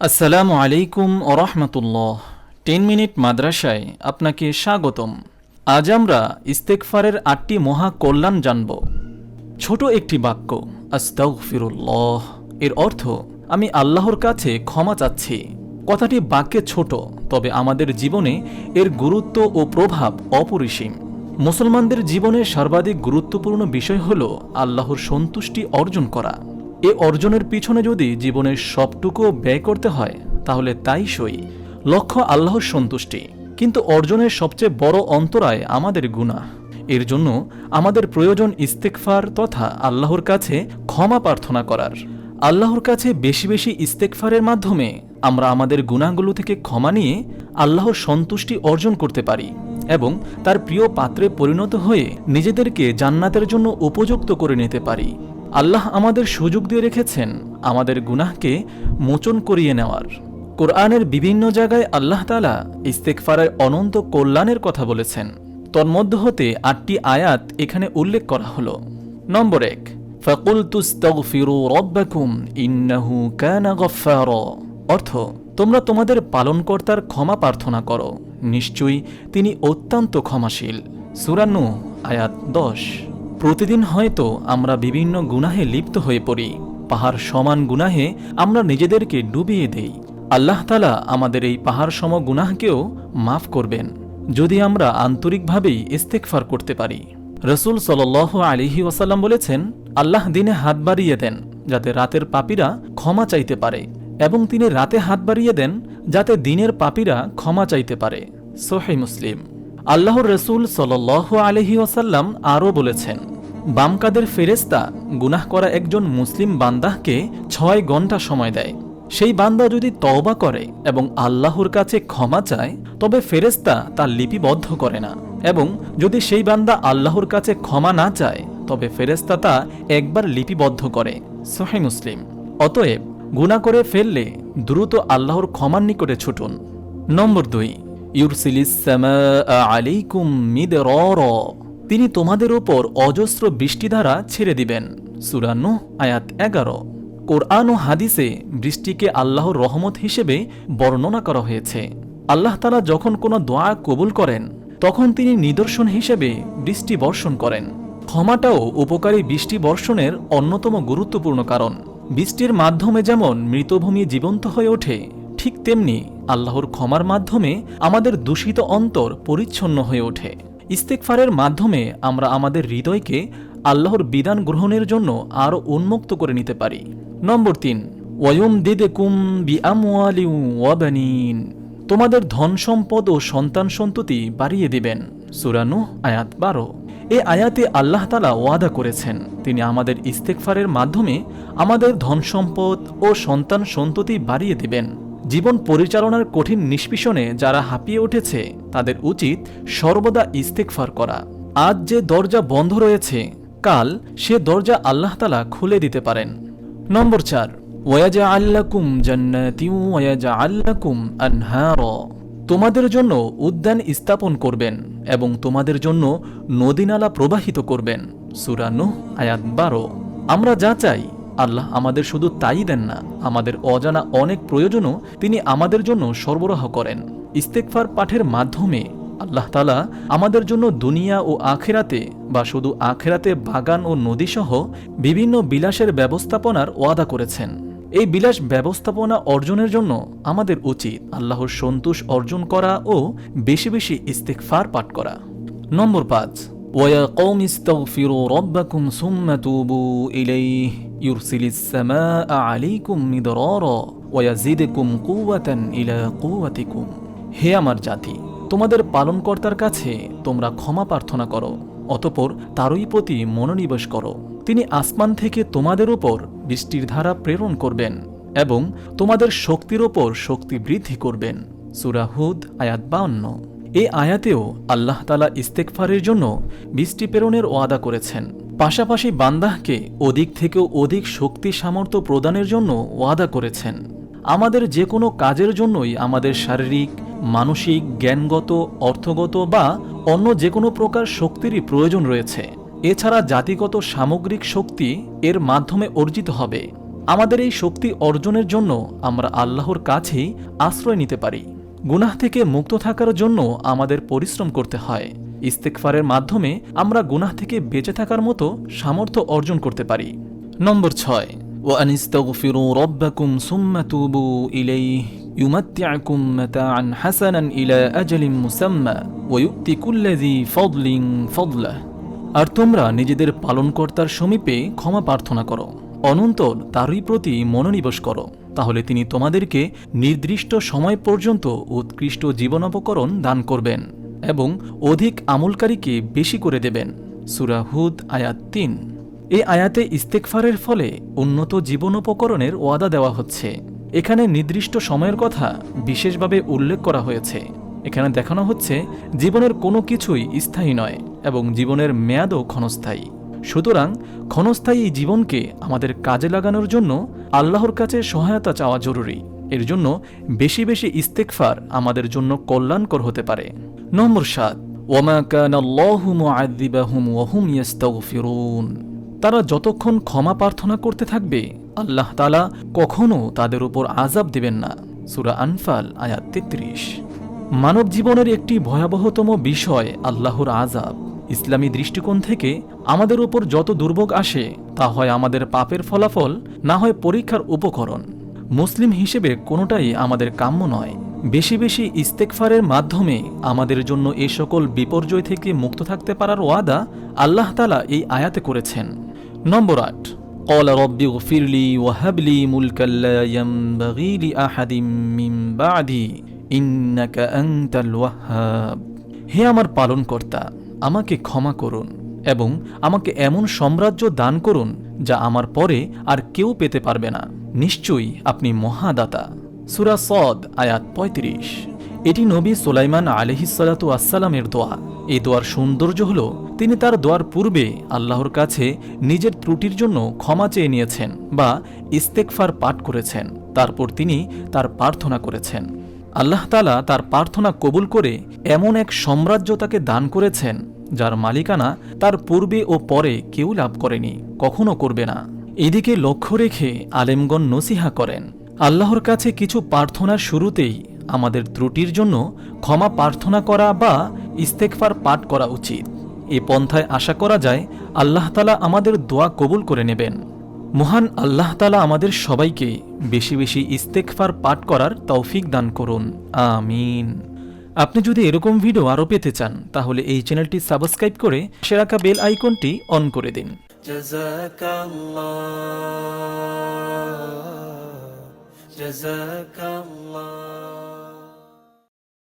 আসসালামু আলাইকুম ওরহমতুল্লাহ টেন মিনিট মাদ্রাসায় আপনাকে স্বাগতম। আজ আমরা ইস্তেকফারের আটটি মহা কল্যাণ জানব। ছোট একটি বাক্য, আস্তাগফিরুল্লাহ। এর অর্থ, আমি আল্লাহর কাছে ক্ষমা চাচ্ছি। কথাটি বাক্যে ছোট, তবে আমাদের জীবনে এর গুরুত্ব ও প্রভাব অপরিসীম। মুসলমানদের জীবনে সর্বাধিক গুরুত্বপূর্ণ বিষয় হল আল্লাহর সন্তুষ্টি অর্জন করা। এ অর্জনের পিছনে যদি জীবনের সবটুকু ব্যয় করতে হয়, তাহলে তাই সই। লক্ষ্য আল্লাহর সন্তুষ্টি। কিন্তু অর্জনের সবচেয়ে বড় অন্তরায় আমাদের গুনাহ। এর জন্য আমাদের প্রয়োজন ইস্তেকফার তথা আল্লাহর কাছে ক্ষমা প্রার্থনা করার। আল্লাহর কাছে বেশি বেশি ইস্তেকফারের মাধ্যমে আমরা আমাদের গুণাগুলো থেকে ক্ষমা নিয়ে আল্লাহর সন্তুষ্টি অর্জন করতে পারি এবং তার প্রিয় পাত্রে পরিণত হয়ে নিজেদেরকে জান্নাতের জন্য উপযুক্ত করে নিতে পারি। আল্লাহ আমাদের সুযোগ দিয়ে রেখেছেন আমাদের গুনাহকে মোচন করিয়ে নেওয়ার। কোরআনের বিভিন্ন জায়গায় আল্লাহ তালা ইস্তেকফারের অনন্ত কল্যাণের কথা বলেছেন। তন্মধ্য হতে আটটি আয়াত এখানে উল্লেখ করা হল। নম্বর এক ফকুল অর্থ, তোমরা তোমাদের পালনকর্তার ক্ষমা প্রার্থনা করো। নিশ্চয়ই তিনি অত্যন্ত ক্ষমাশীল। সুরান্নু আয়াত দশ। প্রতিদিন হয়তো আমরা বিভিন্ন গুনাহে লিপ্ত হয়ে পড়ি। পাহাড় সমান গুনাহে আমরা নিজেদেরকে ডুবিয়ে দেই। আল্লাহ তালা আমাদের এই পাহাড় সম গুনাহকেও মাফ করবেন, যদি আমরা আন্তরিকভাবেই ইস্তেকফার করতে পারি। রসুল সাল আলিহি ওয়াসাল্লাম বলেছেন, আল্লাহ দিনে হাত বাড়িয়ে দেন, যাতে রাতের পাপীরা ক্ষমা চাইতে পারে, এবং তিনি রাতে হাত বাড়িয়ে দেন, যাতে দিনের পাপীরা ক্ষমা চাইতে পারে। সোহে মুসলিম। আল্লাহর রসুল সাল আলহি ওয়াসাল্লাম আরও বলেছেন বামকাদের ফেরেস্তা গুনাহ করা একজন মুসলিম বান্দাহকে ছয় ঘণ্টা সময় দেয়। সেই বান্দা যদি তওবা করে এবং আল্লাহর কাছে ক্ষমা চায়, তবে ফেরেস্তা তা লিপিবদ্ধ করে না। এবং যদি সেই বান্দা আল্লাহর কাছে ক্ষমা না চায়, তবে ফেরেস্তা তা একবার লিপিবদ্ধ করে। সোহে মুসলিম। অতএব গুণা করে ফেললে দ্রুত আল্লাহর ক্ষমার নিকটে ছুটুন। নম্বর দুই। ইউরসিলিস আলাইকুম মিদ তিনি তোমাদের ওপর অজস্র বৃষ্টি দ্বারা ছেড়ে দিবেন। সুরান্ন আয়াত এগারো। কোরআন ও হাদিসে বৃষ্টিকে আল্লাহর রহমত হিসেবে বর্ণনা করা হয়েছে। আল্লাহ তালা যখন কোনো দোয়া কবুল করেন, তখন তিনি নিদর্শন হিসেবে বৃষ্টি বর্ষণ করেন। ক্ষমাটাও উপকারী বৃষ্টি বর্ষণের অন্যতম গুরুত্বপূর্ণ কারণ। বৃষ্টির মাধ্যমে যেমন মৃতভূমি জীবন্ত হয়ে ওঠে, ঠিক তেমনি আল্লাহর ক্ষমার মাধ্যমে আমাদের দূষিত অন্তর পরিচ্ছন্ন হয়ে ওঠে। ইস্তেকফারের মাধ্যমে আমরা আমাদের হৃদয়কে আল্লাহর বিধান গ্রহণের জন্য আরও উন্মুক্ত করে নিতে পারি। নম্বর তিন ওয়ুম দিদে কুম বি ওয়াবানিন। তোমাদের ধন সম্পদ ও সন্তান সন্ততি বাড়িয়ে দিবেন। সুরানু আয়াত বারো। এ আয়াতে আল্লাহ তালা ওয়াদা করেছেন, তিনি আমাদের ইস্তেকফারের মাধ্যমে আমাদের ধন সম্পদ ও সন্তান সন্ততি বাড়িয়ে দিবেন। জীবন পরিচালনার কঠিন নিষ্পিষণে যারা হাঁপিয়ে উঠেছে, তাদের উচিত সর্বদা ইস্তেকফার করা। আজ যে দরজা বন্ধ রয়েছে, কাল সে দরজা আল্লাহ তালা খুলে দিতে পারেন। নম্বর চার ওয়াজা আল্লাকুম জান্নাতি ওয়াজা আল্লাকুম আনহার। তোমাদের জন্য উদ্যান স্থাপন করবেন এবং তোমাদের জন্য নদীনালা প্রবাহিত করবেন। সুরানু আয়াত বারো। আমরা যা চাই আল্লাহ আমাদের শুধু তাই দেন না, আমাদের অজানা অনেক প্রয়োজনও তিনি আমাদের জন্য সরবরাহ করেন। ইস্তেকফার পাঠের মাধ্যমে আল্লাহ তালা আমাদের জন্য দুনিয়া ও আখেরাতে বা শুধু আখেরাতে বাগান ও নদীসহ বিভিন্ন বিলাসের ব্যবস্থাপনার ওয়াদা করেছেন। এই বিলাস ব্যবস্থাপনা অর্জনের জন্য আমাদের উচিত আল্লাহর সন্তোষ অর্জন করা ও বেশি বেশি ইস্তেকফার পাঠ করা। নম্বর পাঁচ, ওয়া কৌম ইস্তাগফিরু রব্বাকুম সুম্মা তুবু ইলাইহি। يرسل السماء عليكم مدرارا ويزيدكم قوة إلى قوتكم হে আমার জাতি তোমাদের পালনকর্তার কাছে তোমরা ক্ষমা প্রার্থনা করো অতপর তারই প্রতি মনোনিবেশ করো তিনি আসমান থেকে তোমাদের উপর বৃষ্টির ধারা প্রেরণ করবেন এবং তোমাদের শক্তির ওপর শক্তি বৃদ্ধি করবেন সুরাহুদ আয়াত বাউন্ন এই আয়াতেও আল্লাহ তালা ইস্তেকফারের জন্য বৃষ্টি প্রেরণের ওয়াদা করেছেন পাশাপাশি বান্দাহকে অধিক থেকেও অধিক শক্তি সামর্থ্য প্রদানের জন্য ওয়াদা করেছেন। আমাদের যে কোনো কাজের জন্যই আমাদের শারীরিক, মানসিক, জ্ঞানগত, অর্থগত বা অন্য যে কোনো প্রকার শক্তিরই প্রয়োজন রয়েছে। এছাড়া জাতিগত সামগ্রিক শক্তি এর মাধ্যমে অর্জিত হবে। আমাদের এই শক্তি অর্জনের জন্য আমরা আল্লাহর কাছেই আশ্রয় নিতে পারি। গুনাহ থেকে মুক্ত থাকার জন্য আমাদের পরিশ্রম করতে হয়। ইস্তেকফারের মাধ্যমে আমরা গুনাহ থেকে বেঁচে থাকার মতো সামর্থ্য অর্জন করতে পারি নম্বর ছয় وأن استغفروا ربكم ثم توبوا إليه يمتعكم متاعا حسنا إلى أجل مسمى ويؤتي كل ذي فضل فضله আর তোমরা নিজেদের পালনকর্তার সমীপে ক্ষমা প্রার্থনা করো অনন্তর তারই প্রতি মনোনিবেশ করো তাহলে তিনি তোমাদেরকে নির্দিষ্ট সময় পর্যন্ত উৎকৃষ্ট জীবনোপকরণ দান করবেন এবং অধিক আমলকারীকে বেশি করে দেবেন। সুরা হুদ আয়াত তিন। এই আয়াতে ইস্তেকফারের ফলে উন্নত জীবনোপকরণের ওয়াদা দেওয়া হচ্ছে। এখানে নির্দিষ্ট সময়ের কথা বিশেষভাবে উল্লেখ করা হয়েছে। এখানে দেখানো হচ্ছে জীবনের কোনো কিছুই স্থায়ী নয় এবং জীবনের মেয়াদও ক্ষণস্থায়ী। সুতরাং ক্ষণস্থায়ী জীবনকে আমাদের কাজে লাগানোর জন্য আল্লাহর কাছে সহায়তা চাওয়া জরুরি। এর জন্য বেশি বেশি ইস্তেকফার আমাদের জন্য কল্যাণকর হতে পারে। নম্বর সাত ওমা কান আল্লাহু মুআযযিবাহুম ওয়া হুম ইস্তাগফিরুন। তারা যতক্ষণ ক্ষমা প্রার্থনা করতে থাকবে, আল্লাহ তালা কখনো তাদের উপর আজাব দেবেন না। সুরা আনফাল, আয়াত তেত্রিশ। মানব জীবনের একটি ভয়াবহতম বিষয় আল্লাহর আজাব ইসলামী দৃষ্টিকোণ থেকে আমাদের উপর যত দুর্ভোগ আসে, তা হয় আমাদের পাপের ফলাফল, না হয় পরীক্ষার উপকরণ। মুসলিম হিসেবে কোনোটাই আমাদের কাম্য নয় বেশি বেশি ইস্তেকফারের মাধ্যমে আমাদের জন্য এই সকল বিপর্যয় থেকে মুক্ত থাকতে পারার ওয়াদা আল্লাহ তালা এই আয়াতে করেছেন নম্বর আট قال رب اغفر لي وهب لي ملكا لا ينبغي لأحد من بعدي إنك أنت الوهاب হে আমার পালনকর্তা আমাকে ক্ষমা করুন এবং আমাকে এমন সাম্রাজ্য দান করুন যা আমার পরে আর কেউ পেতে পারবে না নিশ্চয়ই আপনি মহাদাতা। সুরা সদ, আয়াত পঁয়ত্রিশ। এটি নবী সোলাইমান আলহিসাল্লাতু আসসালামের দোয়া। এই দোয়ার সৌন্দর্য হল, তিনি তার দোয়ার পূর্বে আল্লাহর কাছে নিজের ত্রুটির জন্য ক্ষমা চেয়ে নিয়েছেন বা ইস্তেকফার পাঠ করেছেন। তারপর তিনি তার প্রার্থনা করেছেন। আল্লাহ তালা তার প্রার্থনা কবুল করে এমন এক সাম্রাজ্য তাকে দান করেছেন, যার মালিকানা তার পূর্বে ও পরে কেউ লাভ করেনি, কখনো করবে না। এদিকে লক্ষ্য রেখে আলেমগণ নসিহা করেন। আল্লাহর কাছে কিছু প্রার্থনার শুরুতেই আমাদের ত্রুটির জন্য ক্ষমা প্রার্থনা করা বা ইস্তেকফার পাঠ করা উচিত। এ পন্থায় আশা করা যায়, আল্লাহ তালা আমাদের দোয়া কবুল করে নেবেন। মহান আল্লাহ তালা আমাদের সবাইকে বেশি বেশি ইস্তেকফার পাঠ করার তৌফিক দান করুন। আমিন। আপনি যদি এরকম ভিডিও আরও পেতে চান, তাহলে এই চ্যানেলটি সাবস্ক্রাইব করে সেরাকা বেল আইকনটি অন করে দিন। جزاك الله جزاك الله